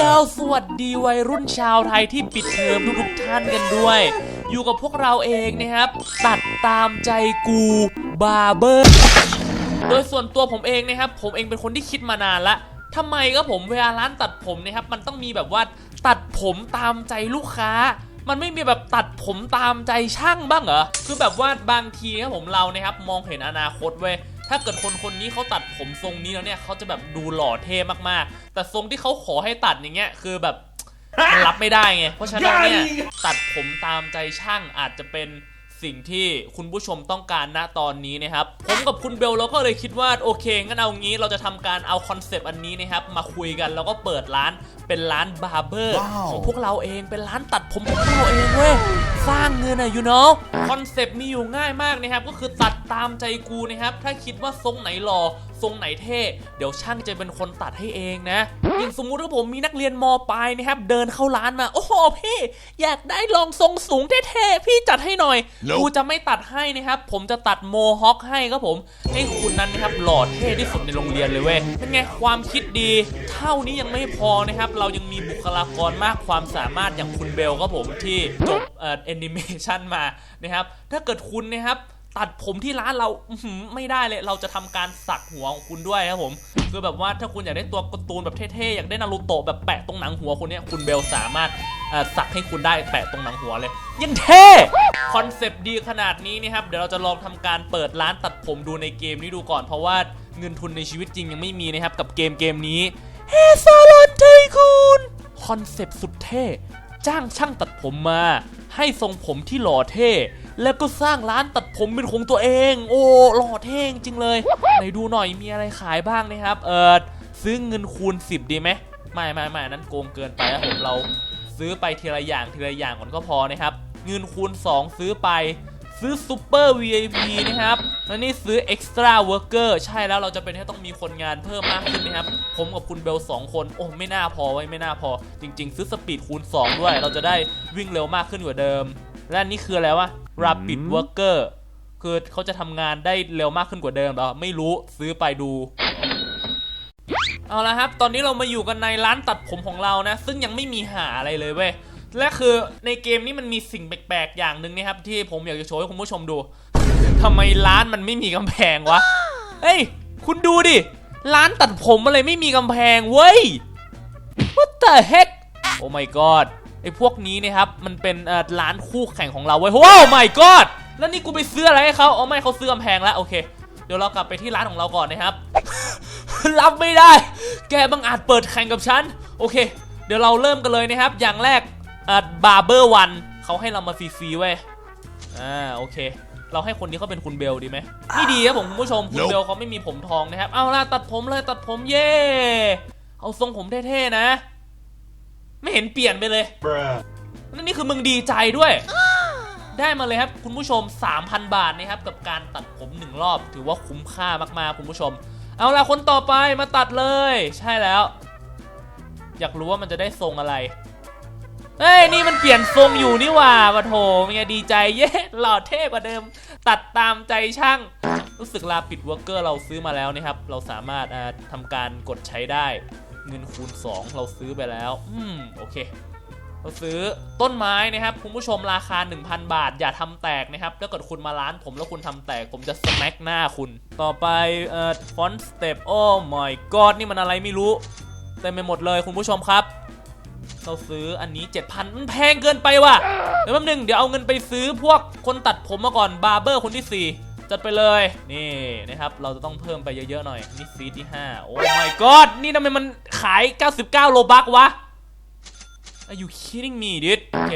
ยาวสวัสดีวัยรุ่นชาวไทยที่ปิดเทอมทุกๆท่านกันด้วย อยู่กับพวกเราเองนะครับ ตัดตามใจกูบาร์เบอร์โดยส่วนตัวผมเองนะครับ ผมเองเป็นคนที่คิดมานานละทำไมก็ผมเวลาร้านตัดผมนะครับ มันต้องมีแบบว่าตัดผมตามใจลูกค้า มันไม่มีแบบตัดผมตามใจช่างบ้างเหรอ คือแบบว่าบางทีครับผมเรานะครับมองเห็นอนาคตเว้ยถ้าเกิดคนคนนี้เขาตัดผมทรงนี้แล้วเนี่ยเขาจะแบบดูหล่อเท่มากๆ แต่ทรงที่เขาขอให้ตัดอย่างเงี้ยคือแบบมันรับไม่ได้ไง เพราะฉะนั้นเนี่ยตัดผมตามใจช่างอาจจะเป็น สิ่งที่คุณผู้ชมต้องการณตอนนี้นะครับผมกับคุณเบลเราก็เลยคิดว่าโอเคงั้นเอางี้เราจะทำการเอาคอนเซปต์อันนี้นะครับมาคุยกันแล้วก็เปิดร้านเป็นร้านบาร์เบอร์ว้าวของพวกเราเองเป็นร้านตัดผมของพวกเราเองเว้ยสร้างเงินอะยูโน่คอนเซปต์มีอยู่ง่ายมากนะครับก็คือตัดตามใจกูนะครับถ้าคิดว่าทรงไหนหล่อทรงไหนเท่ เดี๋ยวช่างจะเป็นคนตัดให้เองนะอย่างสมมุติว่าผมมีนักเรียนมปลายนะครับ เดินเข้าร้านมาโอ้โหพี่ อยากได้ลองทรงสูงเท่ๆพี่จัดให้หน่อย Nope กูจะไม่ตัดให้นะครับ ผมจะตัดโมฮอคให้ครับผมให้คุณนั้นนะครับหล่อเท่ที่สุดในโรงเรียนเลยเว้ยเป็นไงความคิดดี เท่านี้ยังไม่พอนะครับ เรายังมีบุคลากรมากความสามารถอย่างคุณเบลครับผมที่จบเอ่อแอนิเมชันมานะครับ ถ้าเกิดคุณนะครับ ตัดผมที่ร้านเราไม่ได้เลย เราจะทำการสักหัวของคุณด้วยครับผมคือแบบว่าถ้าคุณอยากได้ตัวการ์ตูนแบบเท่ๆ อยากได้นารูโตะแบบแปะตรงหนังหัวคุณเนี่ยคุณเบลสามารถสักให้คุณได้แปะตรงหนังหัวเลย ยังเท่คอนเซปต์ดีขนาดนี้นี่ครับ เดี๋ยวเราจะลองทำการเปิดร้านตัดผมดูในเกมนี้ดูก่อน เพราะว่าเงินทุนในชีวิตจริงยังไม่มีนะครับ กับเกมเกมนี้เฮซาลอนไทคูนคอนเซปต์สุดเท่ จ้างช่างตัดผมมา ให้ทรงผมที่หล่อเท่ แล้วก็สร้างร้านตัดผมเป็นของตัวเอง โอ้หล่อเท่จริงเลยไหนดูหน่อยมีอะไรขายบ้างนะครับ เออซื้อเงินคูณ 10 ดีไหมไม่ไม่ไม่นนั้นโกงเกินไปครับผมเราซื้อไปทีละอย่างทีละอย่างก่อนก็พอนะครับ เงินคูณ 2 ซื้อไป ซื้อซูเปอร์ VIP นะครับแล้วนี่ซื้อ Extra Worker ใช่แล้วเราจะเป็นให้ต้องมีคนงานเพิ่มมากขึ้นนะครับ ผมกับคุณเบล 2 คน โอ้ ไม่น่าพอไว้ยไม่น่าพอ จริง ๆ ซื้อสปีดคูณ 2 ด้วย เราจะได้วิ่งเร็วมากขึ้นกว่าเดิม และอันนี้คืออะไรวะ Rapid Worker คือเขาจะทำงานได้เร็วมากขึ้นกว่าเดิมเหรอไม่รู้ซื้อไปดูเอาละครับ ตอนนี้เรามาอยู่กันในร้านตัดผมของเรานะ ซึ่งยังไม่มีหาอะไรเลยเว้ย และคือในเกมนี้มันมีสิ่งแปลกๆอย่างหนึ่งนะครับ ที่ผมอยากจะโชว์ให้คุณผู้ชมดู ทำไมร้านมันไม่มีกำแพงวะ เฮ้ย คุณดูดิ ร้านตัดผมอะไรไม่มีกำแพงเว้ย What the heck โอ้ my god ไอ้พวกนี้นะครับ มันเป็นเอ่อร้านคู่แข่งของเราเว้ย ว้าว my god แล้วนี่กูไปซื้ออะไรให้เขาอ๋อไม่เขาซื้อกำแพงแล้วโอเค เดี๋ยวเรากลับไปที่ร้านของเราก่อนนะครับ รับไม่ได้ แกบังอาจเปิดแข่งกับฉัน โอเค เดี๋ยวเราเริ่มกันเลยนะครับ อย่างแรก บาร์เบอร์วันเขาให้เรามาฟรีๆเว้ยอ่าโอเค เราให้คนนี้เขาเป็นคุณเบลดีไหมไม่ดีครับผมคุณผู้ชมคุณ Nope เบลเขาไม่มีผมทองนะครับเอาล่ะตัดผมเลยตัดผมเย่เอาทรงผมเท่ๆนะ ไม่เห็นเปลี่ยนไปเลย Bruh. นั่นนี่คือมึงดีใจด้วย ได้มาเลยครับคุณผู้ชม 3,000 บาทนะครับกับการตัดผมหนึ่งรอบ ถือว่าคุ้มค่ามากๆคุณผู้ชม เอาล่ะคนต่อไปมาตัดเลย ใช่แล้ว อยากรู้ว่ามันจะได้ทรงอะไร เฮ้ยนี่มันเปลี่ยนทรงอยู่นี่ว่าปะโถเป็นไงดีใจเย้หล่อเท่กว่าเดิม ตัดตามใจช่าง รู้สึกลาปิดวอร์เกอร์เราซื้อมาแล้วนะครับ เราสามารถอ่าทำการกดใช้ได้ เงินคูณ 2 เราซื้อไปแล้ว อืมโอเค เราซื้อต้นไม้นะครับ คุณผู้ชมราคา 1,000 บาท อย่าทำแตกนะครับถ้าเกิดคุณมาร้านผมแล้วคุณทำแตก ผมจะสแม็กหน้าคุณ ต่อไปเอ่อฟอนต์สเต็ปโอ้ my god นี่มันอะไรไม่รู้เต็มไปหมดเลยคุณผู้ชมครับ เราซื้ออันนี้ 7,000 มันแพงเกินไปว่ะ เดี๋ยวแป๊บนึงเดี๋ยวเอาเงินไปซื้อพวกคนตัดผมมาก่อนบาร์เบอร์คนที่ 4จัดไปเลยนี่นะครับเราจะต้องเพิ่มไปเยอะๆหน่อยนี่ซีที่ 5 โอ้ my god นี่ทำไมมันขาย 99 โลบักวะ Are you kidding me dude โอเค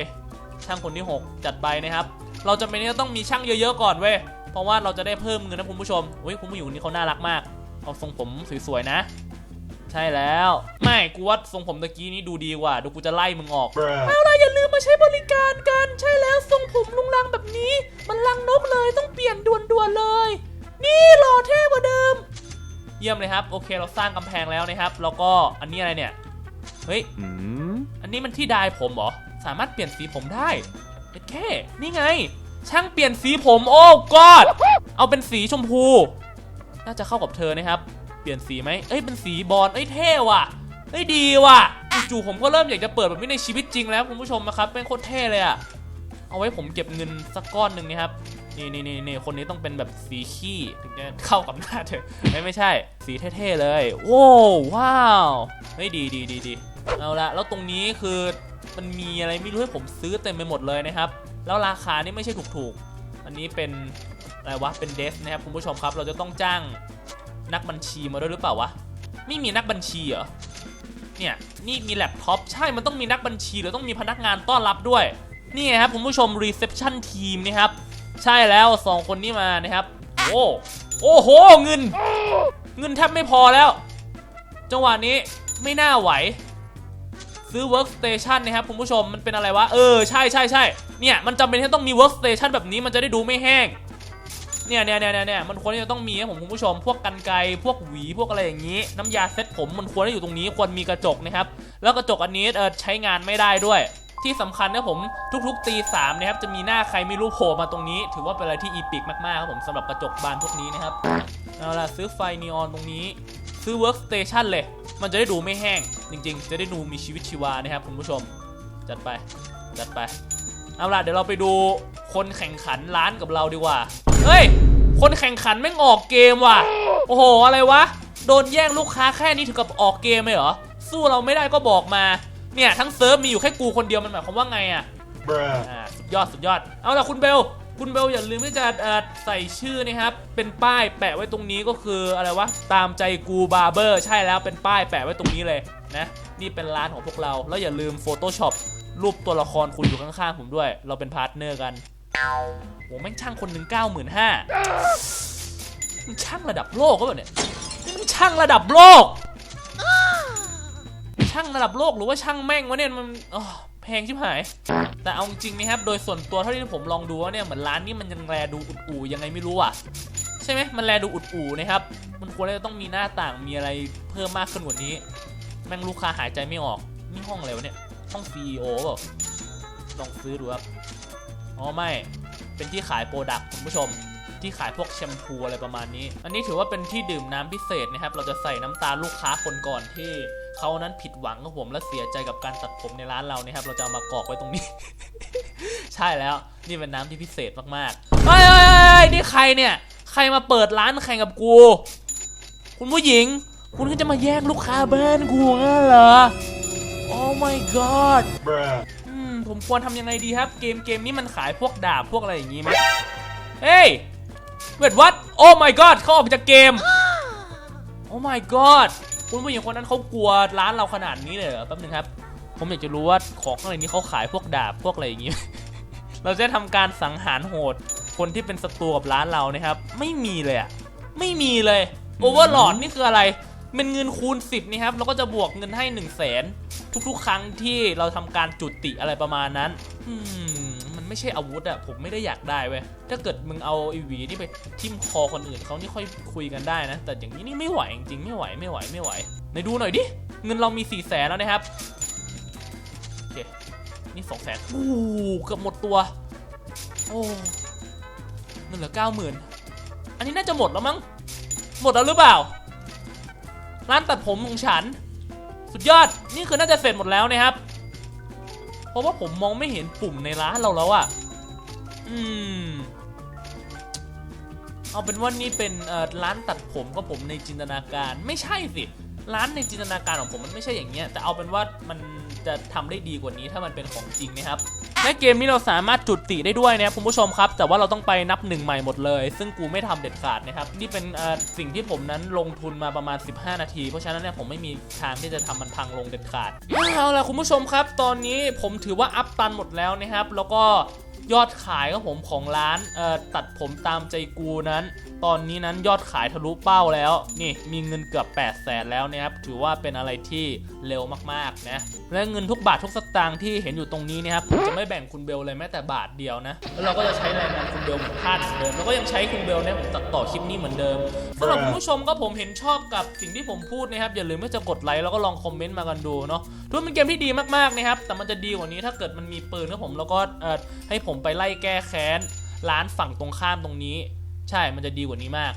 ช่างคนที่ 6 จัดใบนะครับ เราจะเป็นที่จะต้องมีช่างเยอะๆก่อนเว้ยเพราะว่าเราจะได้เพิ่มเงินนะคุณผู้ชมอุ้ยคุณผู้หญิงคนนี้เขาน่ารักมาก เอาทรงผมสวยๆนะ ใช่แล้ว ไม่กูว่าทรงผมตะกี้นี้ดูดีกว่าเดี๋ยวกูจะไล่มึงออก Bruh. เอาล่ะอย่าลืมมาใช้บริการกัน ใช่แล้วทรงผมลุงลังแบบนี้ มันลังนกเลยต้องเปลี่ยนด่วนๆเลย นี่หล่อเท่กว่าเดิม เยี่ยมเลยครับ โอเคเราสร้างกำแพงแล้วนะครับ แล้วก็อันนี้อะไรเนี่ย เฮ้ย Hmm? อันนี้มันที่ดายผมเหรอ สามารถเปลี่ยนสีผมได้เอ็ดแค่นี่ไง ช่างเปลี่ยนสีผม โอ้กอด เอาเป็นสีชมพู น่าจะเข้ากับเธอนะครับ เปลี่ยนสีไหมเอ้ยเป็นสีบอลเอ้ยเท่ว่ะเอ้ยดีว่ะจู่ๆผมก็เริ่มอยากจะเปิดแบบนี้ในชีวิตจริงแล้วคุณผู้ชมนะครับเป็นโคตรเท่เลยอะเอาไว้ผมเก็บเงินสักก้อนหนึ่งนะครับนี่นี่นี่นี่คนนี้ต้องเป็นแบบสีขี้ถึงจะเข้ากับหน้าเธอไม่ไม่ใช่ สีเท่ๆเลยโว้วว้าวเฮ้ยดีดีดีดีเอาละแล้วตรงนี้คือมันมีอะไรไม่รู้ให้ผมซื้อเต็มไปหมดเลยนะครับ แล้วราคานี่ไม่ใช่ถูกๆ อันนี้เป็นอะไรวะเป็นเดสนะครับคุณผู้ชมครับ เราจะต้องจ้าง นักบัญชีมาด้วยหรือเปล่าวะ ไม่มีนักบัญชีเหรอ เนี่ยนี่มีแล็ปท็อปใช่มันต้องมีนักบัญชีหรือต้องมีพนักงานต้อนรับด้วย นี่ไงครับคุณผู้ชม reception team นะครับ ใช่แล้วสองคนนี้มานะครับ โอ้โอ้โหเงิน เงินแทบไม่พอแล้ว จังหวะนี้ไม่น่าไหว ซื้อ workstation นะครับคุณผู้ชมมันเป็นอะไรวะ เออ ใช่ใช่ใช่เนี่ย มันจำเป็นที่ต้องมี workstation แบบนี้มันจะได้ดูไม่แห้ง เนี่ยเนี่ยเนี่ยเนี่ยมันควรที่จะต้องมีนะผมคุณผู้ชม พวกกันไกพวกหวีพวกอะไรอย่างนี้ น้ำยาเซ็ตผมมันควรจะอยู่ตรงนี้ควรมีกระจกนะครับ แล้วกระจกอันนี้เออใช้งานไม่ได้ด้วย ที่สำคัญนะผมทุกๆตีสามนะครับจะมีหน้าใครไม่รู้โผล่มาตรงนี้ ถือว่าเป็นอะไรที่อีพิกมากๆครับผมสำหรับกระจกบานพวกนี้นะครับเอาล่ะซื้อไฟนีออนตรงนี้ ซื้อ workstation เลย มันจะได้ดูไม่แห้ง จริง ๆ จะได้ดูมีชีวิตชีวานะครับคุณผู้ชม จัดไปจัดไปเอาล่ะเดี๋ยวเราไปดูคนแข่งขันร้านกับเราดีกว่า เฮ้ย คนแข่งขันแม่งออกเกมว่ะ โอ้โห อะไรวะ โดนแย่งลูกค้าแค่นี้ถึงกับออกเกมเลยเหรอ สู้เราไม่ได้ก็บอกมา เนี่ยทั้งเซิร์ฟมีอยู่แค่กูคนเดียวมันหมายความว่าไงอะ Bruh. อ่าสุดยอดสุดยอด เอาล่ะคุณเบล คุณเบลอย่าลืมที่จะเอ่อใส่ชื่อนะครับ เป็นป้ายแปะไว้ตรงนี้ก็คืออะไรวะ ตามใจกูบาร์เบอร์ใช่แล้วเป็นป้ายแปะไว้ตรงนี้เลยนะ นี่เป็นร้านของพวกเรา แล้วอย่าลืม Photoshop รูปตัวละครคุณอยู่ข้างๆผมด้วย เราเป็นพาร์ทเนอร์กัน โหแม่งช่างคนหนึ่งเก้าหมื่นห้ามันช่างระดับโลกก็แบบเนี่ยนี่มันช่างระดับโลก ช่างระดับโลกหรือว่าช่างแม่งวะเนี่ยมันอ๋อแพงชิบหาย แต่เอาจริงนะครับ โดยส่วนตัวเท่าที่ผมลองดูว่าเนี่ยเหมือนร้านนี้มันยังแลดูอุดอู่ยังไงไม่รู้อะ ใช่ไหมมันแลดูอุดอู่นะครับ มันควรจะต้องมีหน้าต่างมีอะไรเพิ่มมากขึ้นกว่านี้ แม่งลูกค้าหายใจไม่ออกนี่ห้องอะไรวะเนี่ย ห้อง CEO เปล่าลองซื้อดูครับ อ๋อไม่ เป็นที่ขายโปรดักต์คุณผู้ชม ที่ขายพวกแชมพูอะไรประมาณนี้ อันนี้ถือว่าเป็นที่ดื่มน้ำพิเศษนะครับ เราจะใส่น้ำตาลูกค้าคนก่อนที่เขานั้นผิดหวังกับผมและเสียใจกับการตัดผมในร้านเรานะครับ เราจะเอามากรอกไว้ตรงนี้ ใช่แล้ว นี่เป็นน้ำที่พิเศษมากๆเฮ้ยนี่ใครเนี่ย ใครมาเปิดร้านแข่งกับกู คุณผู้หญิง คุณก็จะมาแย่งลูกค้าบ้านกูงั้นเหรอโอ้ my god Bruh. ผมควรทำยังไงดีครับ เกมเกมนี้มันขายพวกดาบพวกอะไรอย่างงี้ไหมเฮ้ยเวทวัดโอ้ my god เขาออกจากเกม โอ้ my god คุณผู้หญิงคนนั้นเขากลัวร้านเราขนาดนี้เลยเหรอแป๊บนึงครับ ผมอยากจะรู้ว่าของข้างในนี้เขาขายพวกดาบพวกอะไรอย่างงี้ เราจะทำการสังหารโหด คนที่เป็นศัตรูกับร้านเรานะครับ ไม่มีเลยอะไม่มีเลยโอเวอร์หลอดนี่คืออะไร เป็นเงินคูณ 10 นี่ครับแล้วก็จะบวกเงินให้ 1 0 0 0 0แสนทุกๆ ครั้งที่เราทำการจุติอะไรประมาณนั้นมันไม่ใช่อาวุธอะผมไม่ได้อยากได้เว้ยถ้าเกิดมึงเอาไอหวีนี่ไปทิ่มคอคนอื่นเขานี่ค่อยคุยกันได้นะ แต่อย่างนี้นี่ไม่ไหวจริงๆไม่ไหวไม่ไหวไม่ไหวไหนดูหน่อยดิเงินเรามี4ี่แสนแล้วนะครับโอเคนี่สองแสนโอ้เกือบหมดตัวโอ้เงินเหลือเก้าหมื่นอันนี้น่าจะหมดแล้วมั้งหมดแล้วหรือเปล่า ร้านตัดผมของฉัน สุดยอดนี่คือน่าจะเสร็จหมดแล้วนะครับ เพราะว่าผมมองไม่เห็นปุ่มในร้านเราแล้วอะอืม เอาเป็นว่านี่เป็นเออร้านตัดผมก็ผมในจินตนาการไม่ใช่สิ ร้านในจินตนาการของผมมันไม่ใช่อย่างเงี้ยแต่เอาเป็นว่ามันจะทำได้ดีกว่านี้ถ้ามันเป็นของจริงนะครับและเกมนี้เราสามารถจุดติได้ด้วยนะคุณผู้ชมครับ แต่ว่าเราต้องไปนับหนึ่งใหม่หมดเลย ซึ่งกูไม่ทำเด็ดขาดนะครับ นี่เป็นสิ่งที่ผมนั้นลงทุนมาประมาณ 15 นาที เพราะฉะนั้นเนี่ยผมไม่มีทางที่จะทำมันพังลงเด็ดขาดเอาล่ะคุณผู้ชมครับ ตอนนี้ผมถือว่าอัพตันหมดแล้วนะครับ แล้วก็ ยอดขายของผมของร้านตัดผมตามใจกูนั้น ตอนนี้นั้นยอดขายทะลุเป้าแล้ว นี่มีเงินเกือบ 8 0 0แสนแล้วนะครับถือว่าเป็นอะไรที่เร็วมากๆนะและเงินทุกบาททุกสตางค์ที่เห็นอยู่ตรงนี้นะครับผมจะไม่แบ่งคุณเบลเลยแม้แต่บาทเดียวนะแล้วเราก็จะใช้แรงงานคุณเบลเหมือนทานเหมือนเดิมแล้วก็ยังใช้คุณเบลเนี่ยผมตัดต่อคลิปนี้เหมือนเดิมสำหรับคุณผู้ชมก็ผมเห็นชอบกับสิ่งที่ผมพูดนะครับอย่าลืมที่จะกดไลค์แล้วก็ลองคอมเมนต์มากันดูเนาะถือเป็นเกมที่ดีมากๆนะครับแต่มันจะดีกว่านี้ถ้าเกิดมันมีปืนนะผมแล้วก็ให้ผมไปไล่แก้แค้นร้านฝั่งตรงข้ามตรงนี้ ใช่มันจะดีกว่านี้มาก